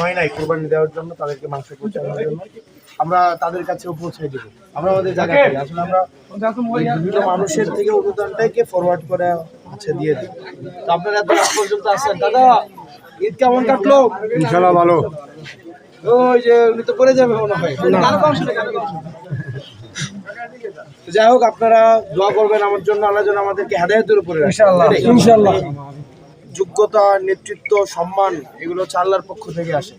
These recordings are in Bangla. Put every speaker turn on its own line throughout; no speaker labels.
হয় নাই কোরবানি দেওয়ার জন্য তাদেরকে মাংস পৌঁছানোর জন্য। আমরা তাদের কাছেও পৌঁছে দিব। আমরা আমাদের জায়গা থেকে আসলে আমরা বিভিন্ন মানুষের থেকে অনুদানটাকে ফরওয়ার্ড করে হচ্ছে দিয়ে দিই। তো আপনারা এত পর্যন্ত আসছেন দাদা ঈদ কেমন কাটলো?
ইনশাল্লাহ ভালো।
ওই যে উনি তো পড়ে যাবে মনে হয়। যাই হোক আপনারা দোয়া করবেন আমার জন্য আল্লাহ যেন আমাদেরকে হেদায়তের উপরে।
ইনশাল্লাহ
যোগ্যতা নেতৃত্ব সম্মান এগুলো হচ্ছে আল্লাহর পক্ষ থেকে আসে।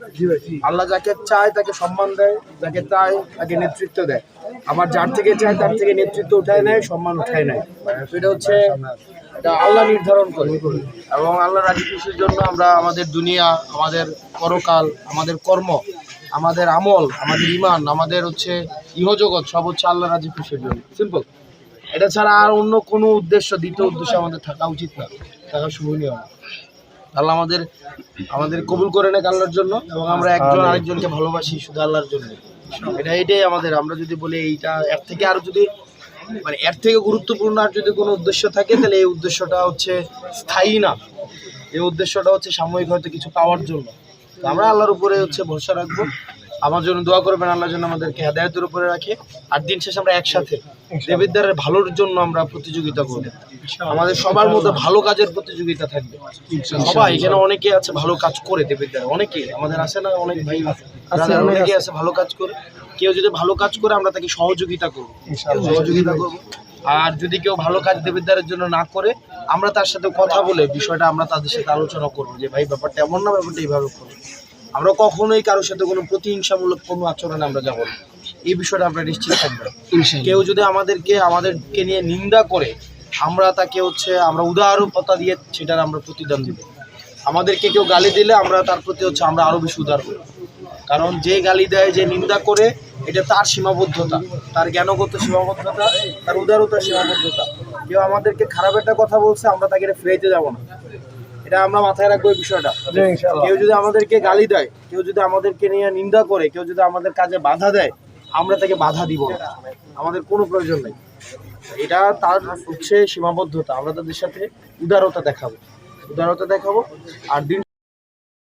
আল্লাহ যাকে চায় তাকে সম্মান দেয় যাকে চায় তাকে নেতৃত্ব দেয়। আবার যার থেকে চায় তার থেকে নেতৃত্ব উঠায় নেয় সম্মান উঠায় নেয়। তো এটা হচ্ছে এটা আল্লাহ নির্ধারণ করে। এবং আল্লাহ রাজি খুশির জন্য আমরা আমাদের দুনিয়া আমাদের পরকাল আমাদের কর্ম আমাদের আমল আমাদের ইমান আমাদের হচ্ছে ইহজগৎ সব হচ্ছে আল্লাহ রাজি খুশির জন্য। সিম্পল এটা ছাড়া আর অন্য কোনো উদ্দেশ্য দ্বিতীয় উদ্দেশ্য আমাদের থাকা উচিত না থাকা শুভনীয় না। আল্লাহ আমাদের আমাদের কবুল করে নেক আল্লাহর জন্য এবং আমরা একজন আরেকজনকে ভালোবাসি শুধু আল্লাহর জন্য। এটা এটাই আমাদের আমরা যদি বলি এইটা এর থেকে আরও যদি মানে এর থেকে গুরুত্বপূর্ণ আর যদি কোনো উদ্দেশ্য থাকে, তাহলে এই উদ্দেশ্যটা হচ্ছে স্থায়ী না। এই উদ্দেশ্যটা হচ্ছে সাময়িক হয়তো কিছু পাওয়ার জন্য। আমরা আল্লাহর উপরে হচ্ছে ভরসা রাখব। আমার জন্য দোয়া করবেন আল্লাহ যেন আমাদেরকে হেদায়তের উপরে রাখে। আর দিন শেষে আমরা একসাথে দেবিদ্যারের ভালোর জন্য আমরা প্রতিযোগিতা করব। আমাদের সবার মধ্যে ভালো কাজের প্রতিযোগিতা থাকবে। সবাই এখানে অনেকে আছে ভালো কাজ করে দেবিদ্যারে অনেকে আমাদের আছে না অনেক ভাই আছে? অনেকে আছে। ভালো কাজ করে। কেউ যদি ভালো কাজ করে আমরা তাকে সহযোগিতা করব। সহযোগিতা করব। আর যদি কেউ ভালো কাজ দেবিদ্যারের জন্য না করে আমরা তার সাথে কথা বলে বিষয়টা আমরা তাদের সাথে আলোচনা করব যে ভাই ব্যাপারটা এমন না ব্যাপারটা এইভাবে করব আমরা কখনোই কারোর সাথে কোনো প্রতিহিংসামূলক কোনো আচরণে আমরা যাব না। এই বিষয়টা আমরা নিশ্চিত থাকব। কেউ যদি আমাদেরকে আমাদেরকে নিয়ে নিন্দা করে আমরা তাকে হচ্ছে আমরা উদারতা দিয়ে সেটার আমরা প্রতিদান দিব। আমাদেরকে কেউ গালি দিলে আমরা তার প্রতি হচ্ছে আমরা আরও বেশি উদার করি কারণ যে গালি দেয় যে নিন্দা করে এটা তার সীমাবদ্ধতা। তার জ্ঞানগত সীমাবদ্ধতা তার উদারতার সীমাবদ্ধতা। কেউ আমাদেরকে খারাপ একটা কথা বলছে আমরা তাকে এটা ফেরাইতে যাব না। এটা আমরা মাথায় রাখব এই বিষয়টা। কেউ যদি আমাদেরকে গালি দেয় কেউ যদি আমাদেরকে নিয়ে নিন্দা করে কেউ যদি আমাদের কাজে বাধা দেয় আমরা তাকে বাধা দিব না। আমাদের কোনো প্রয়োজন নেই। এটা তার হচ্ছে সীমাবদ্ধতা। আমরা তাদের সাথে উদারতা দেখাবো। উদারতা দেখাবো। আর দিন